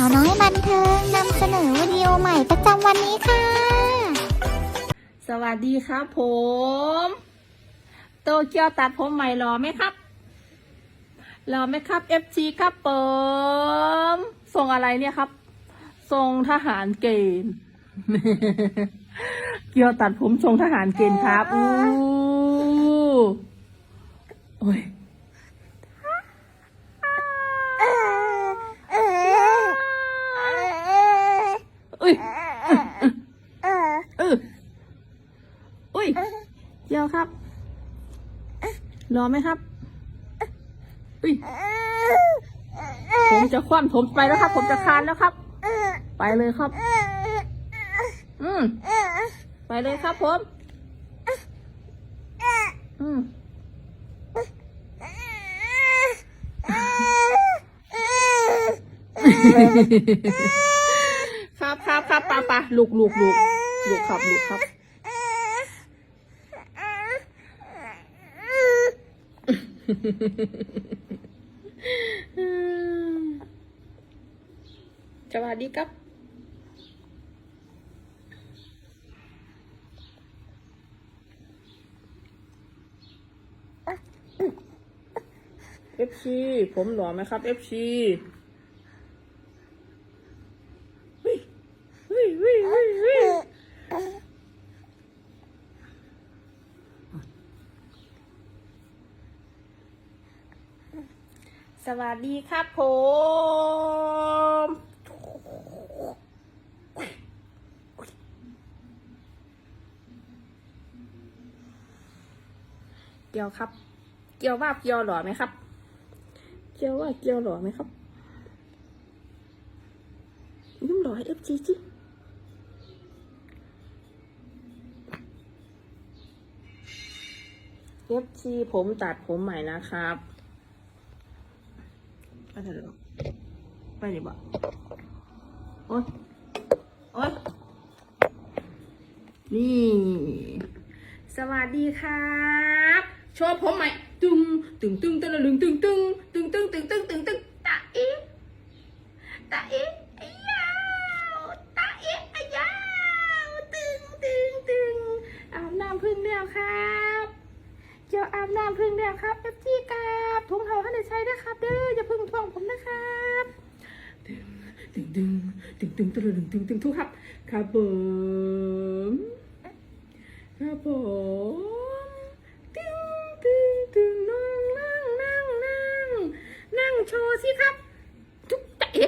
าวน้อยบันเทิงนำเสนอวิดีโอใหม่ประจำวันนี้ค่ะ สวัสดีครับผม โตเกียวตัดผมใหม่รอไหมครับรอไหมครับ FG ครับเปิมส่งอะไรเนี่ยครับส่งทหารเกณฑ์เกียวตัดผมส่งทหารเกณฑ์ครับอู้โอ้ยอุ้ยเออ อุ้ยเกียวครับ รอไหมครับ อุ้ย ผมจะคว่ำผมไปแล้วครับ ผมจะคานแล้วครับ ไปเลยครับ อืมไปเลยครับผม อืมครับครับครับปาปาลูกลูกลูกลูกครับลูกครับ สวัสดีครับเอฟซีผมหล่อไหมครับเอฟซีวิวิวิวิวิ สวัสดีครับผม เกียวครับ เกียวว่าเกียวหล่อไหมครับ เกียวว่าเกียวหล่อไหมครับยิ้มหล่อให้เอฟจีจิเอฟจีผมตัดผมใหม่นะครับ ไปเถอะไปดิบ่โอ๊ย โอ๊ย นี่ สวัสดีครับโชว์ผมใหม่ตึงตึงตึงตึงตึงตึงตึงตึงตึงตึงตึงตึงตึงตาเอ๊ะตาเอ๊ะอ้ยาวตาเอ๊ะอ้ยาวตึงตึงตึงอาบน้ำพึ่งแล้วครับ เจ้าอาบน้ำพึ่งแล้วครับเอฟจีครั พึ่งพองผมนะครับดึงดึงดึงดึงตึงตึงดึงดึงดึงทุกครับครับผมครับผมดึงดึงดึงนั่งนั่งนั่งนั่งนั่งโชว์สิครับทุกบจะเอ๊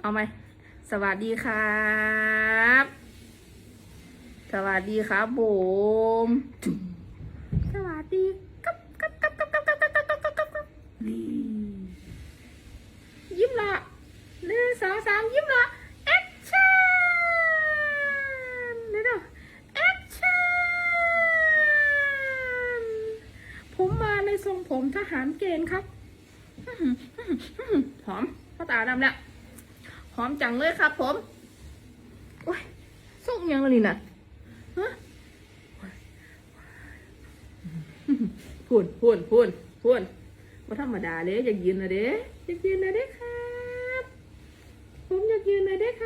เอาไหมสวัสดีครับ สวัสดีครับผมสวัสดี ทรงผมทหารเกณฑ์ครับหอมพ่อตาดำแล้วหอมจังเลยครับ ผมโอ้ยส่งยังเลยน่ะฮะพูนพูนพูนพูนว่าธรรมดาเด้อยากยืนนะเด้อยากยืนนะเด้ครับ ผมอยากยืนนะเด้ครับ